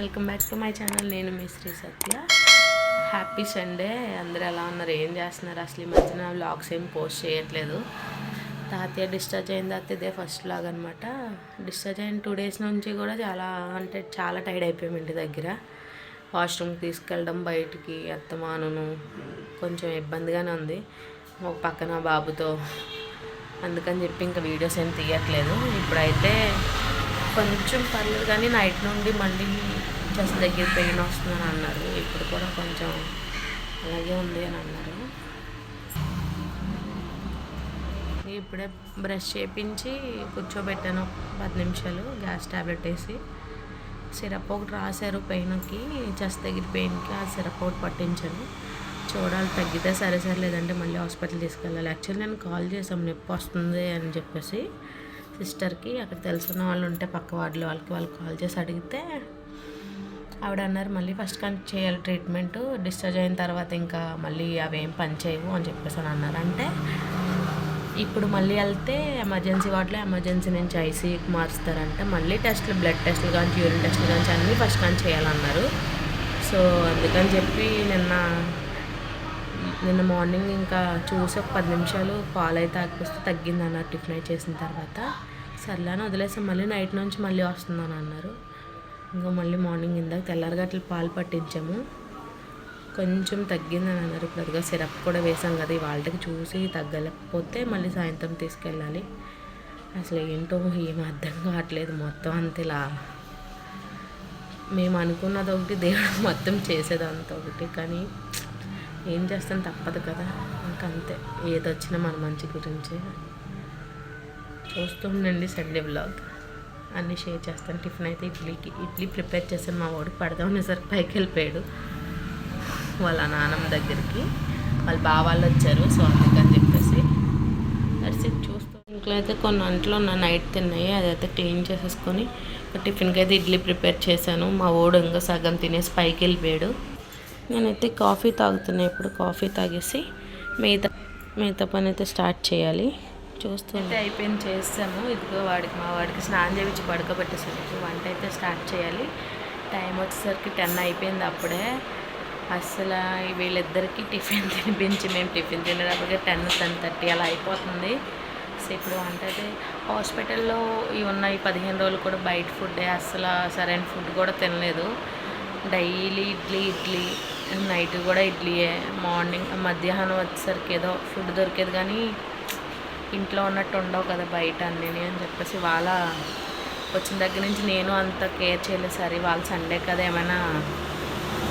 Welcome back to my channel. నేను మీ శ్రీ సత్య. Happy Sunday. అందరూ ఎలా ఉన్నారు? ఏం చేస్తున్నారు? అసలు ఈ మధ్యన వ్లాగ్స్ ఏం పోస్ట్ చేయట్లేదు. తాతయ్య డిశ్చార్జ్ అయిన తర్వాత ఇదే ఫస్ట్ వ్లాగ్ అనమాట డిశ్చార్జ్ అయిన టూ డేస్ నుంచి కూడా చాలా అంటే చాలా టైర్డ్ అయిపోయాం ఇంటి దగ్గర. వాష్రూమ్కి తీసుకెళ్ళడం బయటికి అత్తమానును కొంచెం ఇబ్బందిగానే ఉంది. ఒక పక్కన బాబుతో. అందుకని చెప్పి ఇంకా వీడియోస్ ఏం తీయట్లేదు. ఇప్పుడైతే కొంచెం పర్లేదు కానీ నైట్ నుండి మళ్ళీ జస్ట్ దగ్గర పెయిన్ వస్తుందని అన్నారు. ఇప్పుడు కూడా కొంచెం అలాగే ఉంది అని అన్నారు. ఇప్పుడే బ్రష్ చేపించి కూర్చోబెట్టాను పది నిమిషాలు గ్యాస్ ట్యాబ్లెట్ వేసి. సిరప్ ఒకటి రాశారు పెయిన్కి చెస్ట్ దగ్గర పెయిన్కి ఆ సిరప్ ఒకటి పట్టించాను. చూడాలి తగ్గితే సరే సరే లేదంటే మళ్ళీ హాస్పిటల్ తీసుకెళ్ళాలి. యాక్చువల్లీ నేను కాల్ చేసాం నొప్పి వస్తుంది అని చెప్పేసి. సిస్టర్కి అక్కడ తెలుసున్న వాళ్ళు ఉంటే పక్క వార్డులో వాళ్ళకి వాళ్ళు కాల్ చేసి అడిగితే ఆవిడ అన్నారు మళ్ళీ ఫస్ట్ కంటి చేయాలి ట్రీట్మెంట్ డిశ్చార్జ్ అయిన తర్వాత ఇంకా మళ్ళీ అవేం పని చేయవు అని చెప్పేసి అని అన్నారు. అంటే ఇప్పుడు మళ్ళీ వెళ్తే ఎమర్జెన్సీ వార్డులో ఎమర్జెన్సీ నుంచి ఐసీయూకి మారుస్తారంటే మళ్ళీ టెస్టులు బ్లడ్ టెస్ట్లు కానీ యూరిన్ టెస్ట్లు కానీ అన్నీ ఫస్ట్ కానీ చేయాలన్నారు. సో అందుకని చెప్పి నిన్న నిన్న మార్నింగ్ ఇంకా చూసి ఒక పది నిమిషాలు పాలు అయితే తాగిపిస్తే తగ్గిందన్నారు టిఫిన్ అయి చేసిన తర్వాత. సర్లే అని వదిలేసాం మళ్ళీ నైట్ నుంచి మళ్ళీ వస్తుందని అన్నారు. ఇంకా మళ్ళీ మార్నింగ్ ఇందాక తెల్లారగట్ల పాలు పట్టించాము. కొంచెం తగ్గిందని అన్నారు. ఇప్పుడు అదిగా సిరప్ కూడా వేసాం కదా వాళ్ళకి చూసి తగ్గలేకపోతే మళ్ళీ సాయంత్రం తీసుకెళ్ళాలి. అసలు ఏంటో ఏం అర్థం కావట్లేదు మొత్తం అంతేలా. మేము అనుకున్నది ఒకటి దేవుడు మొత్తం చేసేదంత ఒకటి. కానీ ఏం చేస్తాం తప్పదు కదా. ఇంకంతే. ఏదొచ్చినా మన మంచి గురించి. చూస్తూ ఉండండి సండే బ్లాగ్ అన్నీ షేర్ చేస్తాను. టిఫిన్ అయితే ఇడ్లీకి ఇడ్లీ ప్రిపేర్ చేశాను. మా వాడికి పడదాం అనేసరికి పైకి వెళ్ళిపోయాడు. వాళ్ళ నాన్నమ్మ దగ్గరికి. వాళ్ళ బావాళ్ళు వచ్చారు. సో అందుకని చెప్పేసి. అరిసి చూస్తూ ఇంట్లో అయితే కొన్ని అంట్లో నా నైట్ తిన్నాయి. అదైతే క్లీన్ చేసేసుకొని టిఫిన్కి అయితే ఇడ్లీ ప్రిపేర్ చేశాను. మా ఓడు ఇంకా సగం తినేసి పైకి వెళ్ళిపోయాడు. నేనైతే కాఫీ తాగుతున్నా. ఇప్పుడు కాఫీ తాగేసి మిగతా మిగతా పని అయితే స్టార్ట్ చేయాలి. చూస్తుంటే అయిపోయింది చేస్తాను ఇదిగో వాడికి మా వాడికి స్నానం చేయించి పడుకోబెట్టేసరికి వంట అయితే స్టార్ట్ చేయాలి. టైం వచ్చేసరికి టెన్ అయిపోయింది అప్పుడే. అసలు వీళ్ళిద్దరికి టిఫిన్ తినిపించి మేము టిఫిన్ తినేటప్పటికే టెన్ టెన్ థర్టీ అలా అయిపోతుంది. సో ఇప్పుడు వంట అయితే హాస్పిటల్లో ఇవి ఉన్నాయి పదిహేను రోజులు కూడా బయట ఫుడ్ అసలు సరైన ఫుడ్ కూడా తినలేదు. డైలీ ఇడ్లీ ఇడ్లీ నైట్ కూడా ఇడ్లీయే. మార్నింగ్ మధ్యాహ్నం వచ్చేసరికి ఏదో ఫుడ్ దొరికేది కానీ ఇంట్లో ఉన్నట్టు ఉండవు కదా బయట అన్నీ అని చెప్పేసి వాళ్ళ వచ్చిన దగ్గర నుంచి నేను అంత కేర్ చేయలేదు సరే వాళ్ళు సండే కదా ఏమైనా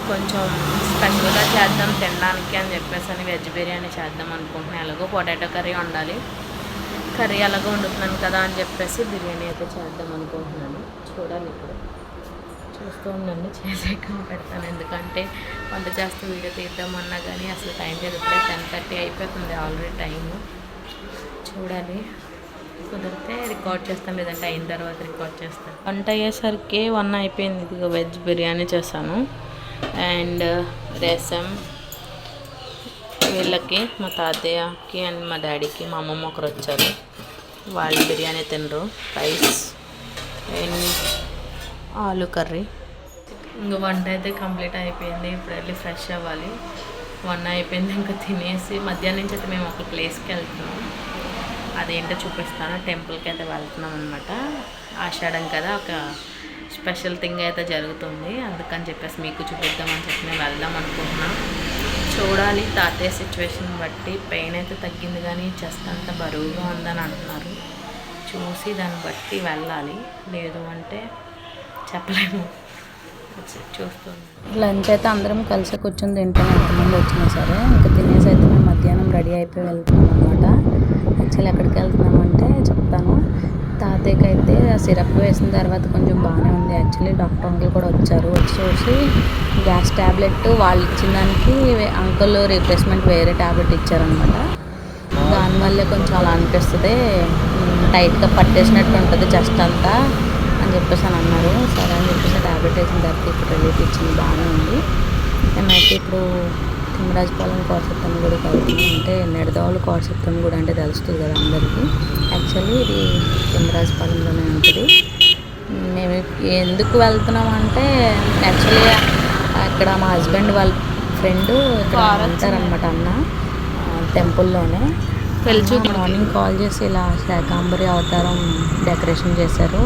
కొంచెం స్పెషల్గా చేద్దాం తినడానికి అని చెప్పేసి అని వెజ్ బిర్యానీ చేద్దాం అనుకుంటున్నాను. ఎలాగో పొటాటో కర్రీ వండాలి. కర్రీ ఎలాగో వండుతున్నాను కదా అని చెప్పేసి బిర్యానీ అయితే చేద్దాం అనుకుంటున్నాను. చూడాలి ఇప్పుడు. చూస్తూ ఉండండి. చేసాక పెడతాను. ఎందుకంటే వంట చేస్తూ వీడియో తీద్దామన్నా కానీ అసలు టైం లేదు. ఇప్పుడే టెన్ థర్టీ అయిపోతుంది. ఆల్రెడీ టైము చూడాలి. కుదిరితే రికార్డ్ చేస్తాను లేదంటే అయిన తర్వాత రికార్డ్ చేస్తాను వంట అయ్యేసరికి వన్ అయిపోయింది. ఇదిగో వెజ్ బిర్యానీ చేశాను. అండ్ రసం వీళ్ళకి మా తాతయ్యకి అండ్ మా డాడీకి మా అమ్మమ్మ ఒకరు వచ్చారు. వాళ్ళు బిర్యానీ తినరు. Rice and aloo curry. ఇంకా వంట అయితే కంప్లీట్ అయిపోయింది. ఇప్పుడు వెళ్ళి ఫ్రెష్ అవ్వాలి. వన్ అయిపోయింది. ఇంకా తినేసి మధ్యాహ్నం నుంచి అయితే మేము ఒక ప్లేస్కి వెళ్తున్నాం. అదేంటో చూపిస్తాను. టెంపుల్కి అయితే వెళ్తున్నాం అనమాట ఆషాఢం కదా ఒక స్పెషల్ థింగ్ అయితే జరుగుతుంది. అందుకని చెప్పేసి మీకు చూపిద్దామని చెప్పి నేను వెళ్దాం అనుకుంటున్నాం. చూడాలి తాతయ్య సిచ్యువేషన్ బట్టి. పెయిన్ అయితే తగ్గింది కానీ చెస్ట్ అంతా బరువుగా ఉందని అంటున్నారు. చూసి దాన్ని బట్టి వెళ్ళాలి. లేదు అంటే చెప్పలేము. చూస్తుంది లంచ్ అయితే అందరం కలిసి కూర్చొని తింటాం. ఎంతమంది వచ్చినా సరే. ఇంకా తినేసి అయితే మేము మధ్యాహ్నం రెడీ అయిపోయి వెళ్తున్నాం అనమాట యాక్చువల్లీ ఎక్కడికి వెళ్తున్నామంటే చెప్తాను. తాతయ్యకి అయితే ఆ సిరప్ వేసిన తర్వాత కొంచెం బాగానే ఉంది. యాక్చువల్లీ డాక్టర్ అంకుల్ కూడా వచ్చారు. వచ్చి చూసి గ్యాస్ ట్యాబ్లెట్ వాళ్ళు ఇచ్చిన దానికి అంకుల్ రిప్లేస్మెంట్ వేరే ట్యాబ్లెట్ ఇచ్చారనమాట దానివల్లే కొంచెం అలా అనిపిస్తుంది. టైట్గా పట్టేసినట్టు ఉంటుంది జస్ట్ అంతా అని చెప్పేసి అని అన్నారు. సరే అని చెప్పేసి ట్యాబ్లెట్ వేసిన తర్వాత ఇప్పుడు రిలీఫ్ ఇచ్చింది. బాగానే ఉంది. మేమైతే ఇప్పుడు తిమ్మరాజపాలెం కోటసత్తం గుడికి వెళ్తున్నాం అంటే నెడదవాళ్ళు కోటసత్తం గుడి అంటే తెలుస్తుంది కదా అందరికీ. యాక్చువల్లీ ఇది తిమ్మరాజపాలెంలోనే ఉంటుంది. మేము ఎందుకు వెళ్తున్నాం అంటే యాక్చువల్లీ అక్కడ మా హస్బెండ్ వాళ్ళ ఫ్రెండ్ ఉంటారనమాట అన్న. టెంపుల్లోనే. తెలుసు. మార్నింగ్ కాల్ చేసి ఇలా శాకాంబరి అవతారం డెకరేషన్ చేశారు.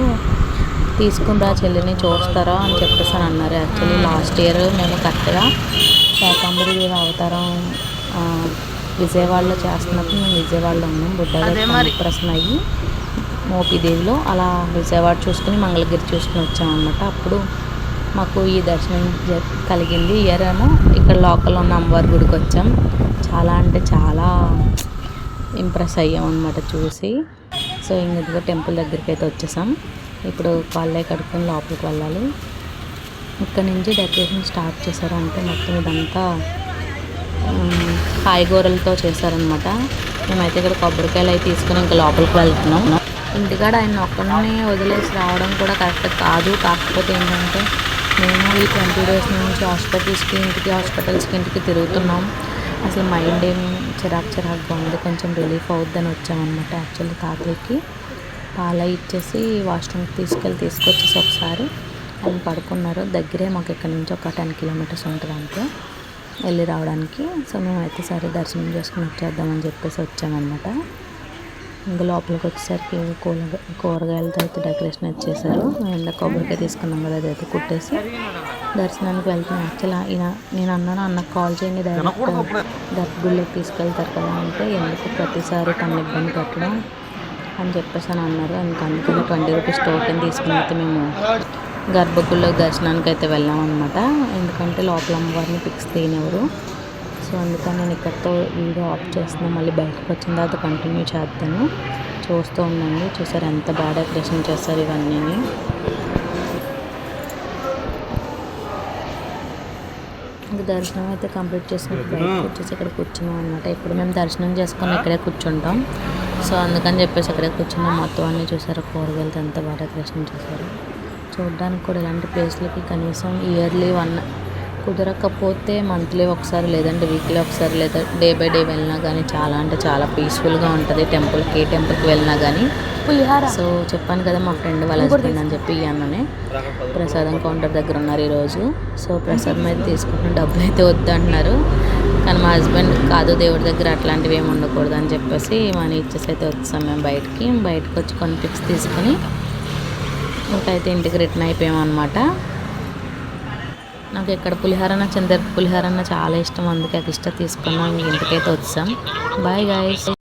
తీసుకుని రా చెల్లిని చూస్తారా అని చెప్పేసి అని అన్నారు. యాక్చువల్లీ లాస్ట్ ఇయర్ మేము కరెక్ట్గా శాకాంబరి దేవి అవతారం విజయవాడలో చేస్తున్నప్పుడు మేము విజయవాడలో ఉన్నాం. బుడ్డ ప్రశ్న అయ్యి మోపిదేవిలో అలా విజయవాడ చూసుకుని మంగళగిరి చూసుకుని వచ్చామన్నమాట. అప్పుడు మాకు ఈ దర్శనం కలిగింది. ఇయర్ ఏమో ఇక్కడ లోకల్లో ఉన్న అమ్మవారి గుడికి వచ్చాం. చాలా అంటే చాలా ఇంప్రెస్ అయ్యాం అనమాట చూసి సో ఇంకదిగో టెంపుల్ దగ్గరికి అయితే వచ్చేసాం. ఇప్పుడు కాళ్ళే కడుక్కొని లోపలికి వెళ్ళాలి. ఇక్కడ నుంచి డెకరేషన్ స్టార్ట్ చేశారు. అంటే మొత్తం ఇదంతా కాయగూరలతో చేశారనమాట మేమైతే ఇక్కడ కొబ్బరికాయలు అయితే తీసుకుని ఇంకా లోపలికి వెళ్తున్నాం. ఇంటికాడ ఆయన ఒక్కడిని వదిలేసి రావడం కూడా కరెక్ట్ కాదు. కాకపోతే ఏంటంటే మేము ఈ ట్వంటీ డేస్ నుంచి హాస్పిటల్స్కి ఇంటికి హాస్పిటల్స్కి ఇంటికి తిరుగుతున్నాం. అసలు మైండ్ ఏం చిరాకు చిరాకుగా ఉంది. కొంచెం రిలీఫ్ అవుద్దని వచ్చామన్నమాట యాక్చువల్లీ తాతయ్యకి పాల ఇచ్చేసి వాష్రూమ్కి తీసుకెళ్ళి తీసుకొచ్చేసి ఒకసారి ఆయన పడుకున్నారు. దగ్గరే మాకు ఇక్కడ నుంచి ఒక టెన్ కిలోమీటర్స్ ఉంటుంది అంతే. వెళ్ళి రావడానికి. సో మేమైతే సరే దర్శనం చేసుకుని వచ్చేద్దామని చెప్పేసి వచ్చామన్నమాట. ఇంకా లోపలికి వచ్చేసరికి కూర కూరగాయలతో అయితే డెకరేషన్ చేశారు ఎండ కొబ్బరికాయ తీసుకున్నాం కదా అదైతే కుట్టేసి దర్శనానికి వెళ్తాం యాక్చువల్ ఈయన నేను అన్నాను అన్నకు కాల్ చేయండి డైరెక్ట్ గర్భగుడిలోకి తీసుకెళ్తారు కదా అంటే ఎందుకు ప్రతిసారి తను ఇబ్బంది పెట్టడం? అని చెప్పేసి అని అన్నారు. ఇంకా అందుకని ట్వంటీ రూపీస్ టోకెన్ తీసుకుని అయితే మేము గర్భగుడిలో దర్శనానికి అయితే వెళ్ళామన్నమాట ఎందుకంటే లోపల అమ్మవారిని పిక్స్ తీయనివ్వరు సో అందుకని నేను ఇక్కడితో వీడియో ఆఫ్ చేస్తున్నాను మళ్ళీ బయటకు వచ్చిన తర్వాత కంటిన్యూ చేస్తాను. చూస్తూ ఉన్నాను చూసారు ఎంత బాగా డెకరేషన్ చేస్తారు ఇవన్నీ. ఇంకా దర్శనం అయితే కంప్లీట్ చేసుకుని బయటకు వచ్చేసి ఇక్కడ కూర్చున్నాం అనమాట ఇప్పుడు మేము దర్శనం చేసుకొని ఇక్కడే కూర్చుంటాం. సో అందుకని చెప్పేసి ఇక్కడే కూర్చున్నాం. మొత్తం అన్నీ చూసారు. కూరగాయలతో ఎంత బాగా డెకరేషన్ చేశారు చూడడానికి కూడా ఇలాంటి ప్లేస్లకి కనీసం ఇయర్లీ వన్ కుదరకపోతే మంత్లీ ఒకసారి లేదంటే వీక్లీ ఒకసారి లేదా డే బై డే వెళ్ళినా కానీ చాలా అంటే చాలా పీస్ఫుల్గా ఉంటుంది. టెంపుల్కి ఏ టెంపుల్కి వెళ్ళినా కానీ సో చెప్పాను కదా మా ఫ్రెండ్ వాళ్ళ హస్బెండ్ అని చెప్పి అన్ననే. ప్రసాదం కౌంటర్ దగ్గర ఉన్నారు ఈరోజు. సో ప్రసాదం అయితే తీసుకుంటున్న డబ్బులు అయితే వద్దంటున్నారు. కానీ మా హస్బెండ్ కాదు దేవుడి దగ్గర అట్లాంటివి ఏమి ఉండకూడదు అని చెప్పేసి మనీ ఇచ్చేసి అయితే వచ్చాం మేము బయటికి. బయటకు వచ్చి కొన్ని పిక్స్ తీసుకొని ఇంకైతే ఇంటికి రిటర్న్ అయిపోయాం అనమాట నాకు ఇక్కడ పులిహోర చందర్ పులిహోర చాలా ఇష్టం అందుకే అది ఇష్టం తీసుకున్నాం ఇంటికైతే వచ్చాం. Bye guys